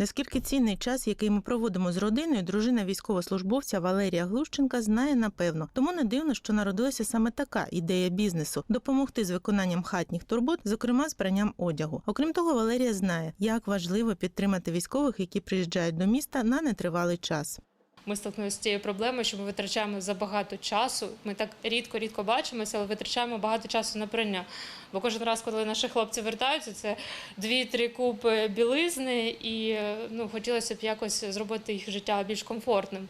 Наскільки цінний час, який ми проводимо з родиною, дружина військовослужбовця Валерія Глущенка знає напевно. Тому не дивно, що народилася саме така ідея бізнесу допомогти з виконанням хатніх турбот, зокрема з пранням одягу. Окрім того, Валерія знає, як важливо підтримати військових, які приїжджають до міста на нетривалий час. Ми стикнулися з цією проблемою, що ми витрачаємо забагато часу. Ми так рідко-рідко бачимося, але витрачаємо багато часу на прання. Бо кожен раз, коли наші хлопці вертаються, це дві-три купи білизни, і е, ну, хотілося б якось зробити їх життя більш комфортним.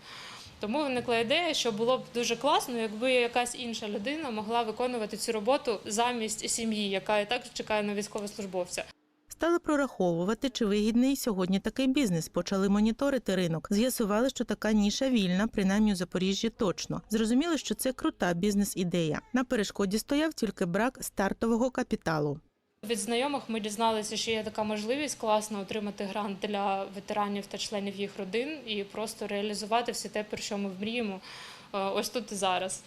Тому виникла ідея, що було б дуже класно, якби якась інша людина могла виконувати цю роботу замість сім'ї, яка і так чекає на військовослужбовця. Стали прораховувати, чи вигідний сьогодні такий бізнес. Почали моніторити ринок. З'ясували, що така ніша вільна, принаймні у Запоріжжі точно. Зрозуміли, що це крута бізнес-ідея. На перешкоді стояв тільки брак стартового капіталу. Від знайомих ми дізналися, що є така можливість класно отримати грант для ветеранів та членів їх родин і просто реалізувати все те, про що ми мріємо е, ось тут і зараз.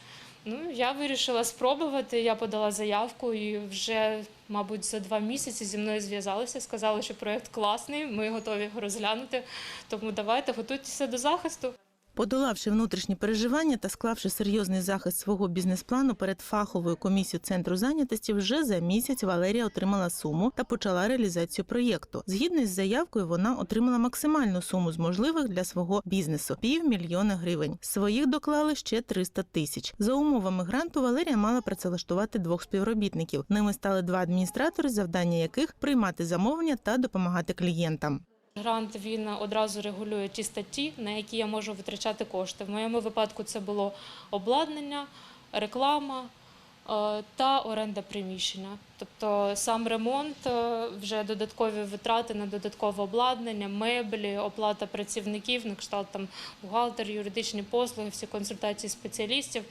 Ну, я вирішила спробувати. Я подала заявку і вже, мабуть, за два місяці зі мною зв'язалися. Сказали, що проект класний, ми готові його розглянути. Тому давайте готуйтеся до захисту. Подолавши внутрішні переживання та склавши серйозний захист свого бізнес-плану перед фаховою комісією центру зайнятості, вже за місяць Валерія отримала суму та почала реалізацію проєкту. Згідно із заявкою, вона отримала максимальну суму з можливих для свого бізнесу півмільйона гривень. Своїх доклали ще 300 тисяч. За умовами гранту Валерія мала працевлаштувати двох співробітників. Ними стали два адміністратори, завдання яких приймати замовлення та допомагати клієнтам. Грант він одразу регулює ті статті, на які я можу витрачати кошти. В моєму випадку це було обладнання, реклама е, та оренда приміщення. Тобто сам ремонт, е, вже додаткові витрати на додаткове обладнання, меблі, оплата працівників, на кшталт там бухгалтер, юридичні послуги, всі консультації спеціалістів.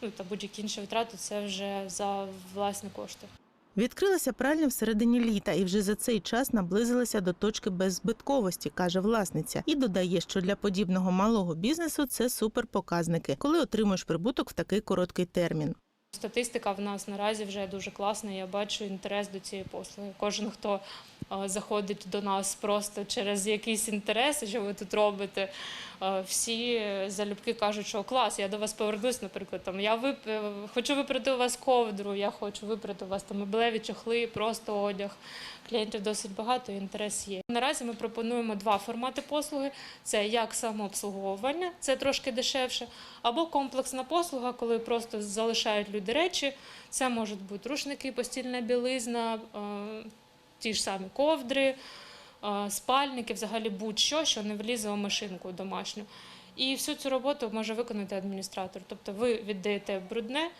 Ну та будь-які інші витрати це вже за власні кошти. Відкрилася пральня в середині літа і вже за цей час наблизилася до точки беззбитковості, каже власниця, і додає, що для подібного малого бізнесу це суперпоказники, коли отримуєш прибуток в такий короткий термін. Статистика в нас наразі вже дуже класна. Я бачу інтерес до цієї послуги. Кожен, хто заходить до нас просто через якийсь інтерес, що ви тут робите, е, всі залюбки кажуть, що клас, я до вас повернусь, наприклад, там я вип... е, хочу випрати у вас ковдру, я хочу випрати у вас там меблеві чохли, просто одяг. Клієнтів досить багато, інтерес є. Наразі ми пропонуємо два формати послуги: це як самообслуговування, це трошки дешевше, або комплексна послуга, коли просто залишають люди речі. Це можуть бути рушники, постільна білизна, е, ті ж самі ковдри, е, спальники, взагалі будь-що, що не влізе у машинку домашню. І всю цю роботу може виконати адміністратор. Тобто ви віддаєте брудне,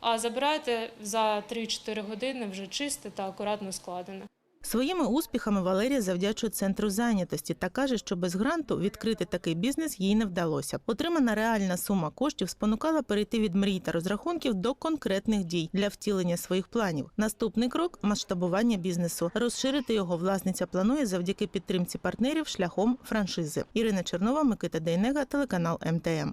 а забираєте за 3-4 години вже чисте та акуратно складене. Своїми успіхами Валерія завдячує центру зайнятості та каже, що без гранту відкрити такий бізнес їй не вдалося. Отримана реальна сума коштів спонукала перейти від мрій та розрахунків до конкретних дій для втілення своїх планів. Наступний крок масштабування бізнесу. Розширити його власниця планує завдяки підтримці партнерів шляхом франшизи. Ірина Чернова, Микита Дейнега, телеканал МТМ.